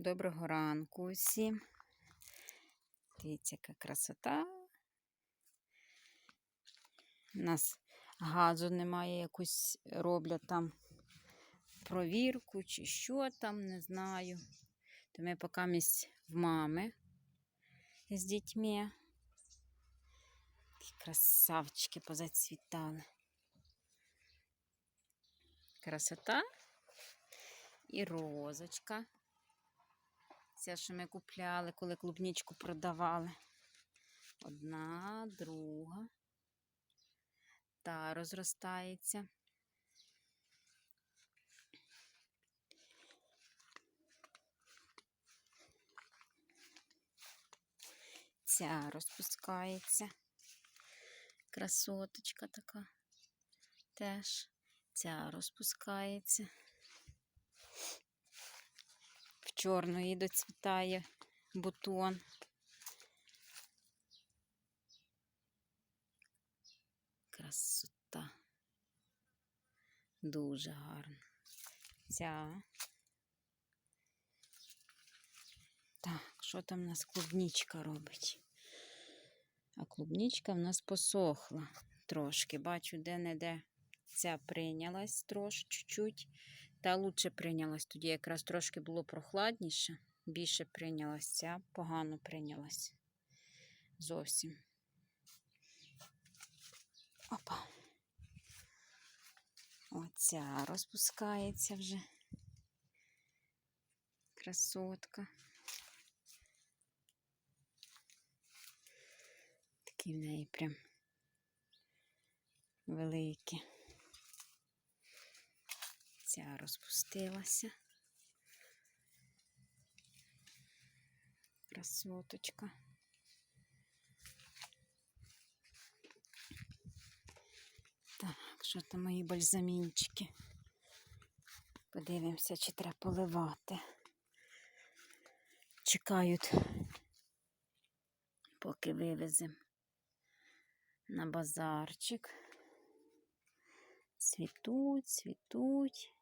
Доброго ранку усім. Дивіться, яка красота. У нас газу немає, якусь роблять там провірку чи що там, не знаю. То ми поки місць в мами з дітьми. Такі красавчики позацвітали. Красота і розочка. Ця, що ми купляли, коли клубничку продавали. Одна, друга. Та розростається. Ця розпускається. Красоточка така. Теж ця розпускається. Чорної доцвітає бутон. Красота. Дуже гарна. Ця. Так, що там у нас клубничка робить? А клубничка в нас посохла трошки. Бачу, де-не-де ця прийнялась трошки чуть-чуть. Та лучше прийнялась. Тоді якраз трошки було прохладніше. Більше прийнялась ця, погано прийнялась. Зовсім. Опа. Оця розпускається вже. Красотка. Такі в неї прям великі. Ця розпустилася. Красоточка. Так, що там мої бальзамінчики? Подивимося, чи треба поливати. Чекають, поки вивеземо на базарчик. Цвітуть, цвітуть.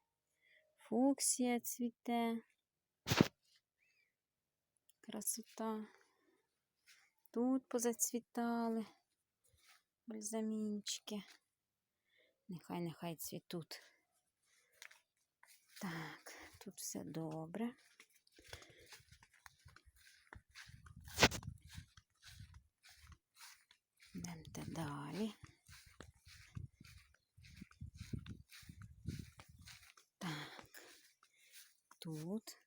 Фуксія цвіте. Красота. Тут позацвітали бальзамінчики. Нехай, нехай цвітуть. Так, тут все добре. Йдемте далі. Тут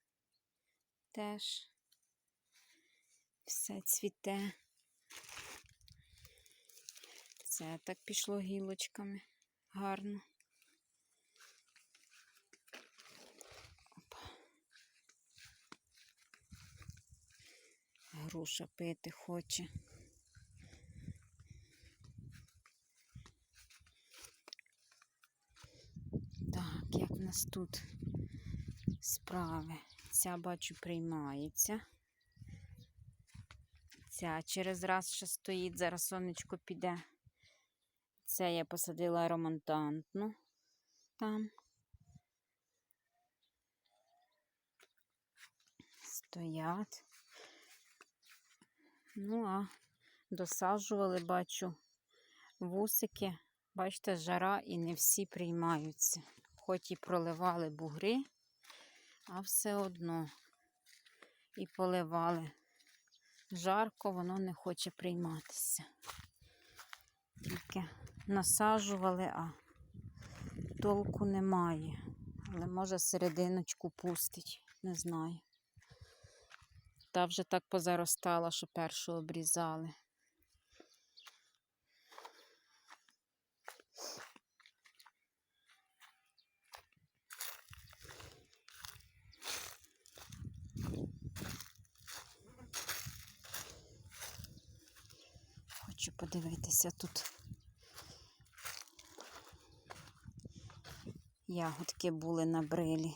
теж все цвіте. Це так пішло гілочками гарно. Опа. Груша пити хоче. Так, як в нас тут справи? Ця, бачу, приймається. Ця через раз ще стоїть, зараз сонечко піде. Це я посадила романтантну там. Стоять. Ну, а досаджували, бачу, вусики. Бачите, жара і не всі приймаються. Хоч і проливали бугри, а все одно і поливали. Жарко, воно не хоче прийматися. Тільки насаджували, а толку немає. Але може серединочку пустить, не знаю. Та вже так позаростала, що першу обрізали. Хочу подивитися тут. Ягодки були на брилі.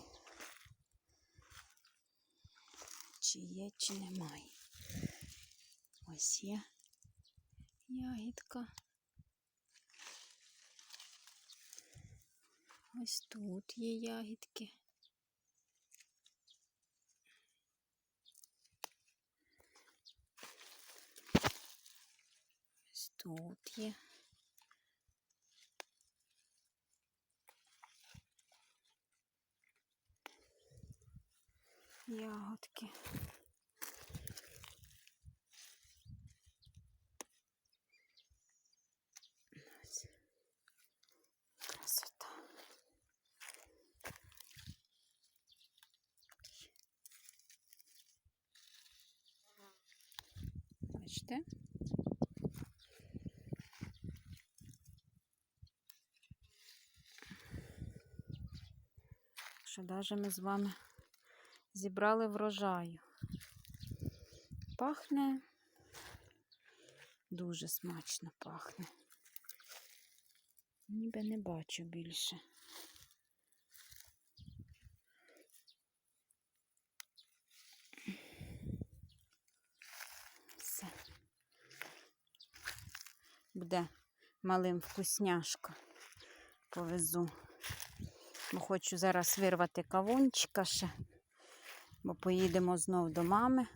Чи є, чи немає. Ось є ягідка. Ось тут є ягідки. Тут є. Ягодки. Красота. Бачите? Що навіть ми з вами зібрали врожаю. Пахне дуже смачно пахне. Ніби не бачу більше. Все. Буде малим вкусняшка. Повезу. Бо хочу зараз вирвати кавунчика ще, бо поїдемо знов до мами,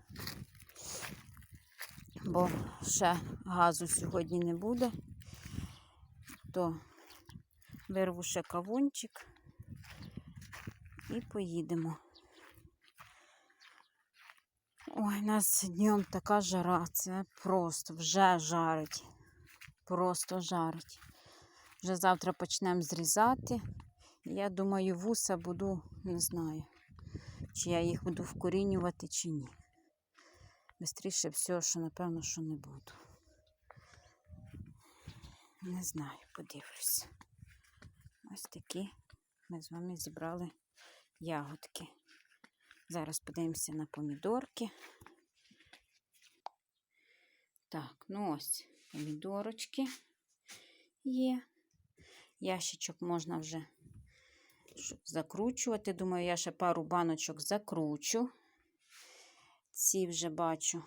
бо ще газу сьогодні не буде, то вирву ще кавунчик і поїдемо. Ой, у нас днем така жара, це просто вже жарить. Просто жарить. Вже завтра почнемо зрізати. Я думаю, вуса буду, не знаю, чи я їх буду вкорінювати, чи ні. Бистріше всього, що напевно, що не буду. Не знаю, подивлюся. Ось такі ми з вами зібрали ягодки. Зараз подивимося на помідорки. Так, ну ось помідорочки є. Ящичок можна вже закручувати. Думаю, я ще пару баночок закручу. Ці вже бачу,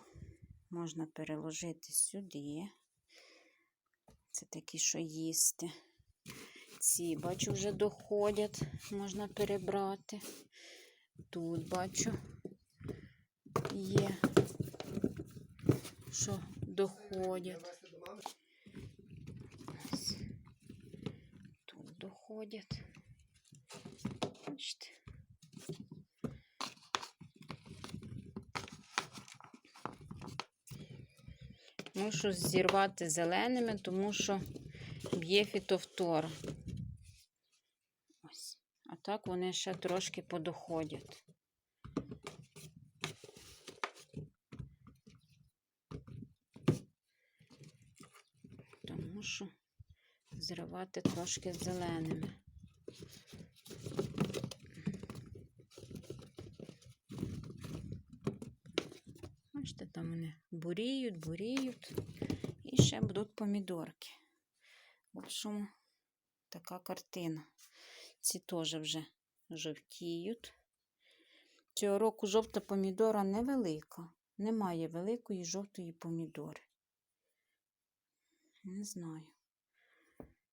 можна переложити сюди. Це такі, що їсти. Ці, бачу, вже доходять, можна перебрати. Тут бачу, є, що доходять. Тут доходять. Бачите. Мушу зірвати зеленими, тому що б'є фітовтора. Ось. А так вони ще трошки подоходять. Тому що зривати трошки зеленими. Бачите, там вони буріють, буріють. І ще будуть помідорки. В общем, така картина. Ці теж вже жовтіють. Цього року жовта помідора невелика. Немає великої жовтої помідори. Не знаю.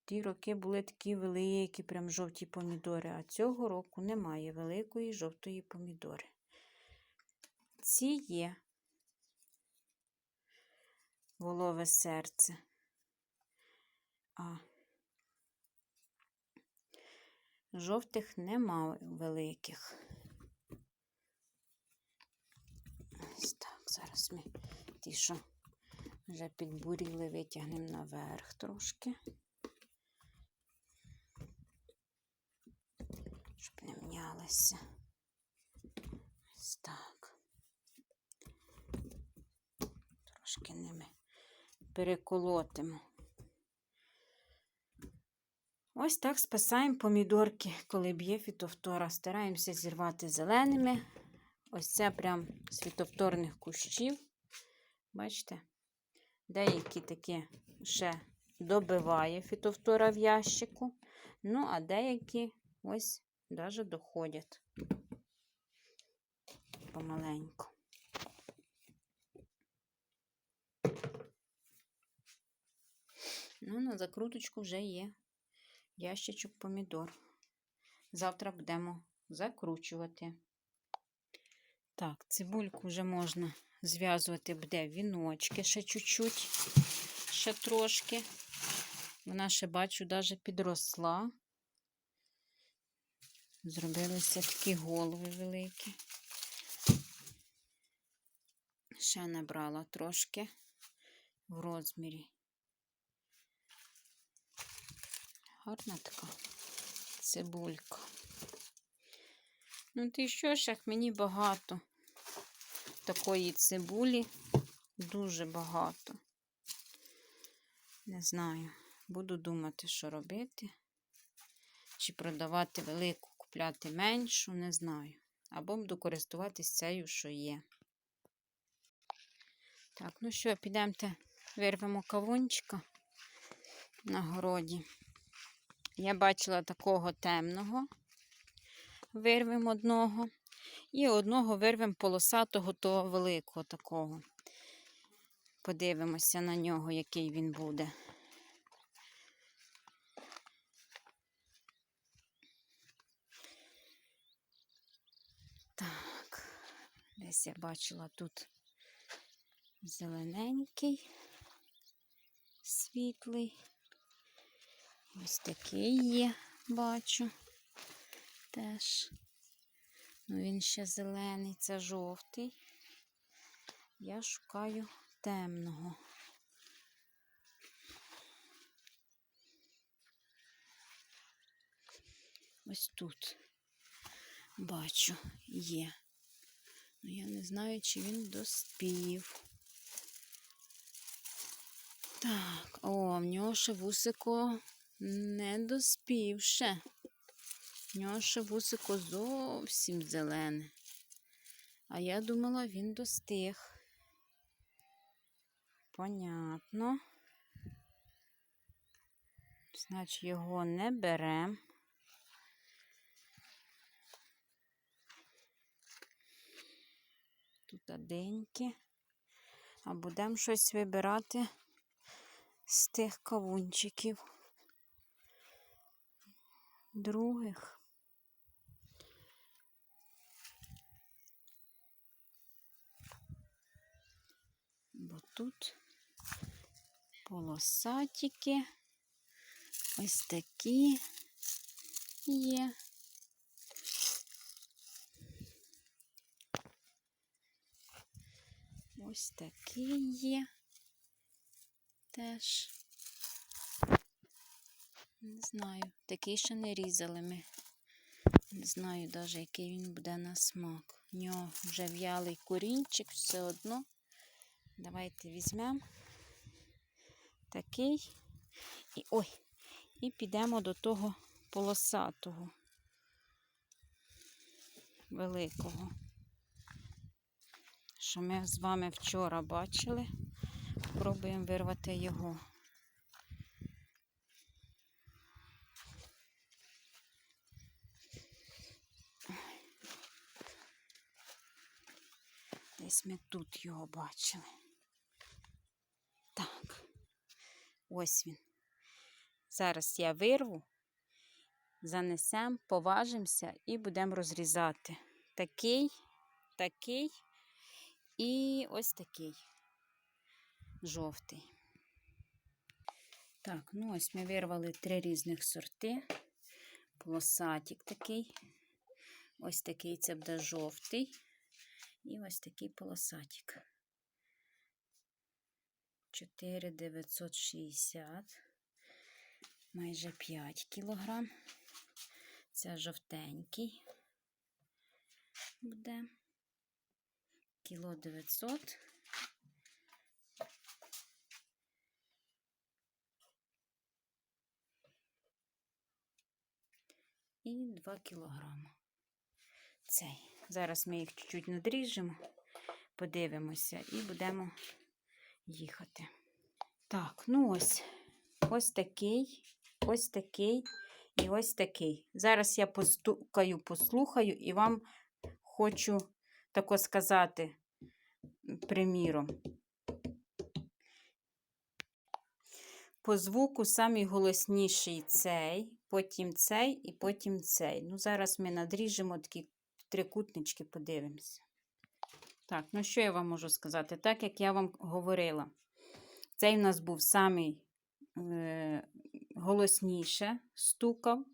Ті роки були такі великі, прям жовті помідори, а цього року немає великої жовтої помідори. Ці є волове серце. А жовтих нема великих. Ось так, зараз ми ті, що вже підбуріли, витягнемо наверх трошки. Щоб не мнялися. Ось так. Трошки ними переколотимо. Ось так спасаємо помідорки, коли б'є фітовтора. Стараємося зірвати зеленими. Ось це прям з фітовторних кущів. Бачите? Деякі такі ще добиває фітовтора в ящику. Ну, а деякі ось навіть доходять помаленьку. Ну, на закруточку вже є ящичок помідор. Завтра будемо закручувати. Так, цибульку вже можна зв'язувати буде віночки ще чуть-чуть. ще трошки. Вона ще бачу, навіть підросла. Зробилися такі голови великі. Ще набрала трошки в розмірі. Гарна така цибулька. Ну, ти що ж, як мені багато такої цибулі, дуже багато. Не знаю, буду думати, що робити. Чи продавати велику, купляти меншу, не знаю. Або буду користуватись цією, що є. Так, ну що, підемте, вирвемо кавунчика на городі. Я бачила такого темного, вирвемо одного. І одного вирвемо полосатого, того великого такого. Подивимося на нього, який він буде. Так, десь я бачила тут зелененький, світлий. Ось такий є, бачу теж. Ну, він ще зелений, це жовтий. Я шукаю темного. Ось тут бачу, є. Ну, я не знаю, чи він доспів. Так, о, в нього ще вусико не доспів. В нього ще вусико зовсім зелене. А я думала, він достиг. Понятно. Значить, його не беремо. Тут оденькі. А будемо щось вибирати з тих кавунчиків. Других. Бо тут полосатики, ось такі є. Ось такі є теж. Не знаю, такий ще не різали ми. Не знаю навіть, який він буде на смак. У нього вже в'ялий корінчик, все одно. Давайте візьмемо такий і ой, і підемо до того полосатого, великого, що ми з вами вчора бачили. Пробуємо вирвати його. Десь ми тут його бачили. Так, ось він. Зараз я вирву, занесемо, поважимося і будемо розрізати. Такий, такий і ось такий жовтий. Так, ну ось ми вирвали три різних сорти. Полосатик такий. Ось такий це буде жовтий. І ось такий полосатик. 4,960, майже 5 кілограм. Це жовтенький буде. Кіло 900. І 2 кілограми. Цей. Зараз ми їх чуть-чуть надріжемо, подивимося і будемо їхати. Так, ну ось ось такий, ось такий і ось такий. Зараз я постукаю, послухаю і вам хочу тако сказати, приміром. По звуку самий голосніший цей, потім цей і потім цей. Ну, зараз ми надріжемо такі трикутнички, подивимося. Так, ну що я вам можу сказати? Так як я вам говорила, Цей в нас був самий е, голосніше стукав.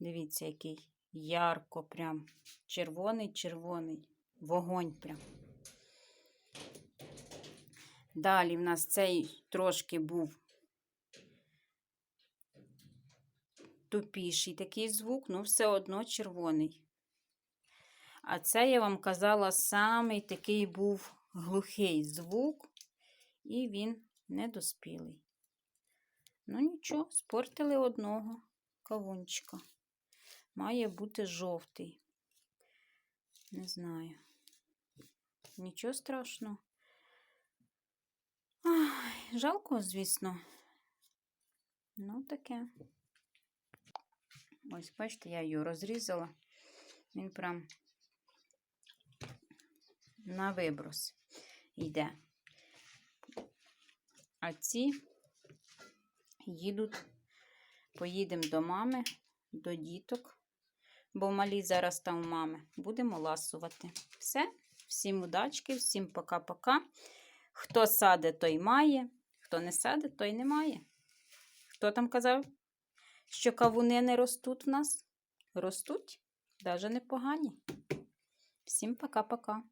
Дивіться, який ярко, прям червоний-червоний. Вогонь прям. Далі в нас цей трошки був тупіший такий звук, ну все одно червоний. А це я вам казала, самий такий був глухий звук, і він недоспілий. Ну нічого, спортили одного кавунчика. Має бути жовтий. Не знаю. Нічого страшного. Ай, жалко, звісно. Ну, таке. Ось, бачите, я її розрізала. Він прям на виброс йде. А ці їдуть, поїдемо до мами, до діток, бо малі зараз там у мами. Будемо ласувати. Все, всім удачки, всім пока-пока. Хто саде, той має, хто не саде, той не має. Хто там казав, що кавуни не ростуть в нас? Ростуть, навіть непогані. Всім пока-пока.